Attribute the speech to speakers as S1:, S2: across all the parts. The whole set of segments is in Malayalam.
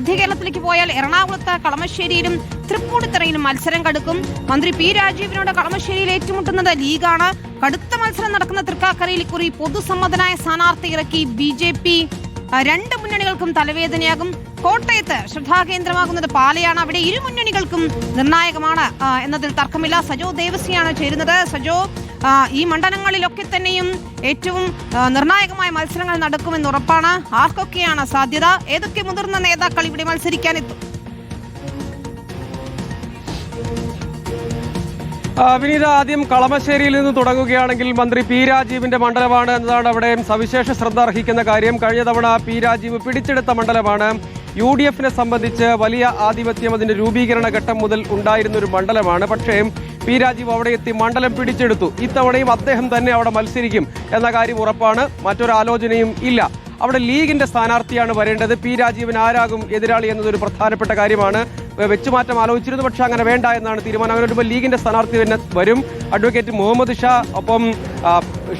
S1: മധ്യ കേരളത്തിലേക്ക് പോയാൽ എറണാകുളത്ത് കളമശ്ശേരിയിലും തൃപ്പൂണിത്തറയിലും മത്സരം കടുക്കും. മന്ത്രി പി രാജീവിനോട് കളമശ്ശേരിയിൽ ഏറ്റുമുട്ടുന്നത് ലീഗാണ്. കടുത്ത മത്സരം നടക്കുന്ന തൃക്കാക്കരയിൽ കുറി പൊതുസമ്മതനായ സ്ഥാനാർത്ഥി ഇറക്കി ബി ജെ പി. രണ്ട് മുന്നണികൾക്കും തലവേദനയാകും. കോട്ടയത്ത് ശ്രദ്ധാകേന്ദ്രമാകുന്നത് പാലയാണ്. അവിടെ ഇരു മുന്നണികൾക്കും നിർണായകമാണ്. എന്നതിൽ തർക്കമില്ല. സജോ ദേവസിയാണ് ചേരുന്നത്. സജോ ഈ മണ്ഡലങ്ങളിലൊക്കെ തന്നെയും ഏറ്റവും നിർണായകമായ മത്സരങ്ങൾ നടക്കുമെന്ന് ഉറപ്പാണ്. ആർക്കൊക്കെയാണ് സാധ്യത? ഏതൊക്കെ മുതിർന്ന നേതാക്കൾ ഇവിടെ മത്സരിക്കാൻ
S2: എത്തും വിനീത ആദ്യം കളമശ്ശേരിയിൽ നിന്ന് തുടങ്ങുകയാണെങ്കിൽ മന്ത്രി പി രാജീവിന്റെ മണ്ഡലമാണ് എന്നതാണ് അവിടെ സവിശേഷ ശ്രദ്ധ അർഹിക്കുന്ന കാര്യം. കഴിഞ്ഞ തവണ പി രാജീവ് പിടിച്ചെടുത്ത മണ്ഡലമാണ്. യു ഡി എഫിനെ സംബന്ധിച്ച് വലിയ ആധിപത്യം അതിന്റെ രൂപീകരണ ഘട്ടം മുതൽ ഉണ്ടായിരുന്ന ഒരു മണ്ഡലമാണ്. പക്ഷേ പി രാജീവ് അവിടെ എത്തി മണ്ഡലം പിടിച്ചെടുത്തു. ഇത്തവണയും അദ്ദേഹം തന്നെ അവിടെ മത്സരിക്കും എന്ന കാര്യം ഉറപ്പാണ്. മറ്റൊരാലോചനയും ഇല്ല. അവിടെ ലീഗിന്റെ സ്ഥാനാർത്ഥിയാണ് വരേണ്ടത്. പി രാജീവൻ ആരാകും എതിരാളി എന്നതൊരു പ്രധാനപ്പെട്ട കാര്യമാണ്. വെച്ചുമാറ്റം ആലോചിച്ചിരുന്നു പക്ഷേ അങ്ങനെ വേണ്ട എന്നാണ് തീരുമാനം. അങ്ങനെ വരുമ്പോൾ ലീഗിന്റെ സ്ഥാനാർത്ഥി തന്നെ വരും. അഡ്വക്കേറ്റ് മുഹമ്മദ് ഷാ ഒപ്പം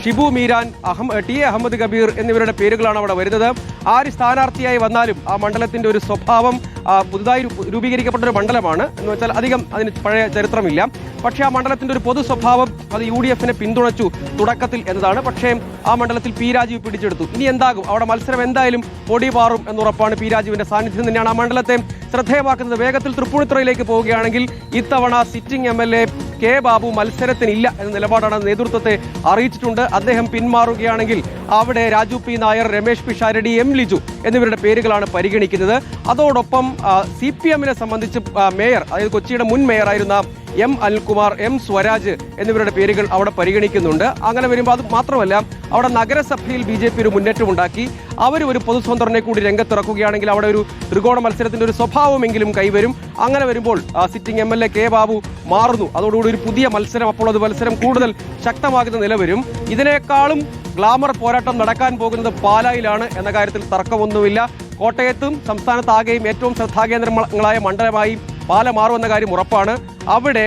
S2: ഷിബു മീരാൻ അഹം ടി എ അഹമ്മദ് കബീർ എന്നിവരുടെ പേരുകളാണ് അവിടെ വരുന്നത്. ആര് സ്ഥാനാർത്ഥിയായി വന്നാലും ആ മണ്ഡലത്തിന്റെ ഒരു സ്വഭാവം പുതുതായി രൂപീകരിക്കപ്പെട്ട ഒരു മണ്ഡലമാണ്. എന്ന് വെച്ചാൽ അധികം അതിന് പഴയ ചരിത്രമില്ല. പക്ഷേ ആ മണ്ഡലത്തിന്റെ ഒരു പൊതു സ്വഭാവം അത് യു ഡി എഫിനെ പിന്തുണച്ചു തുടക്കത്തിൽ എന്നതാണ്. പക്ഷേ ആ മണ്ഡലത്തിൽ പി രാജീവ് പിടിച്ചെടുത്തു. ഇനി എന്താകും? അവിടെ മത്സരം എന്തായാലും പൊടി പാറും എന്നുറപ്പാണ് പി രാജീവിന്റെ സാന്നിധ്യം തന്നെയാണ് ആ മണ്ഡലത്തെ ശ്രദ്ധേയമാക്കുന്നത്. വേഗത്തിൽ തൃപ്പൂണിത്തുറയിലേക്ക് പോവുകയാണെങ്കിൽ ഇത്തവണ sitting M L A K Babu മത്സരത്തിനില്ല എന്ന നിലപാടാണ് നേതൃത്വത്തെ അറിയിച്ചിട്ടുണ്ട്. അദ്ദേഹം പിന്മാറുകയാണെങ്കിൽ അവിടെ രാജു പി നായർ രമേശ് പിഷാരടി എം ലിജു എന്നിവരുടെ പേരുകളാണ് പരിഗണിക്കുന്നത്. അതോടൊപ്പം സി പി എമ്മിനെ സംബന്ധിച്ച് മേയർ അതായത് കൊച്ചിയുടെ മുൻ മേയറായിരുന്ന എം അനിൽകുമാർ എം സ്വരാജ് എന്നിവരുടെ പേരുകൾ അവിടെ പരിഗണിക്കുന്നുണ്ട്. അങ്ങനെ വരുമ്പോൾ അത് മാത്രമല്ല അവിടെ നഗരസഭയിൽ ബി ജെ പി ഒരു മുന്നേറ്റമുണ്ടാക്കി. അവർ ഒരു പൊതുസ്വതന്ത്രനെ കൂടി രംഗത്തിറക്കുകയാണെങ്കിൽ അവിടെ ഒരു ത്രികോണ മത്സരത്തിന്റെ ഒരു സ്വഭാവമെങ്കിലും കൈവരും. അങ്ങനെ വരുമ്പോൾ sitting M L A K Babu മാറുന്നു. അതോടുകൂടി ഒരു പുതിയ മത്സരം അപ്പോൾ അത് മത്സരം കൂടുതൽ ശക്തമാകുന്ന നിലവരും. ഇതിനേക്കാളും ഗ്ലാമർ പോരാട്ടം നടക്കാൻ പോകുന്നത് പാലായിലാണ് എന്ന കാര്യത്തിൽ തർക്കമൊന്നുമില്ല. കോട്ടയത്തും സംസ്ഥാനത്താകെയും ഏറ്റവും ശ്രദ്ധാകേന്ദ്രങ്ങളായ മണ്ഡലമായി പാല മാറുമെന്ന കാര്യം ഉറപ്പാണ്. അവിടെ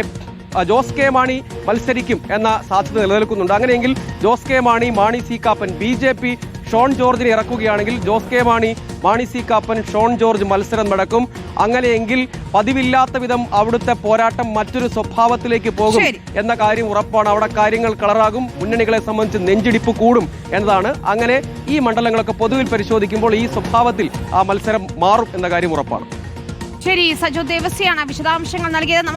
S2: ജോസ് കെ മാണി മത്സരിക്കും എന്ന സാധ്യത നിലനിൽക്കുന്നുണ്ട്. അങ്ങനെയെങ്കിൽ Jose K Mani Mani C Kappan B J P Shone ജോർജിനെ ഇറക്കുകയാണെങ്കിൽ ജോസ് കെ മാണി മാണി സി കാപ്പൻ ഷോൺ ജോർജ് മത്സരം നടക്കും. അങ്ങനെയെങ്കിൽ പതിവില്ലാത്ത വിധം അവിടുത്തെ പോരാട്ടം മറ്റൊരു സ്വഭാവത്തിലേക്ക് പോകും എന്ന കാര്യം ഉറപ്പാണ്. അവിടെ കാര്യങ്ങൾ കളറാകും. മുന്നണികളെ സംബന്ധിച്ച് നെഞ്ചിടിപ്പ് കൂടും എന്നതാണ്. അങ്ങനെ ഈ മണ്ഡലങ്ങളൊക്കെ പൊതുവിൽ പരിശോധിക്കുമ്പോൾ ഈ സ്വഭാവത്തിൽ ആ മത്സരം മാറും എന്ന കാര്യം ഉറപ്പാണ്.
S1: ശരി സജു ദേവസ്യാണ് വിശദാംശങ്ങൾ നൽകിയത്.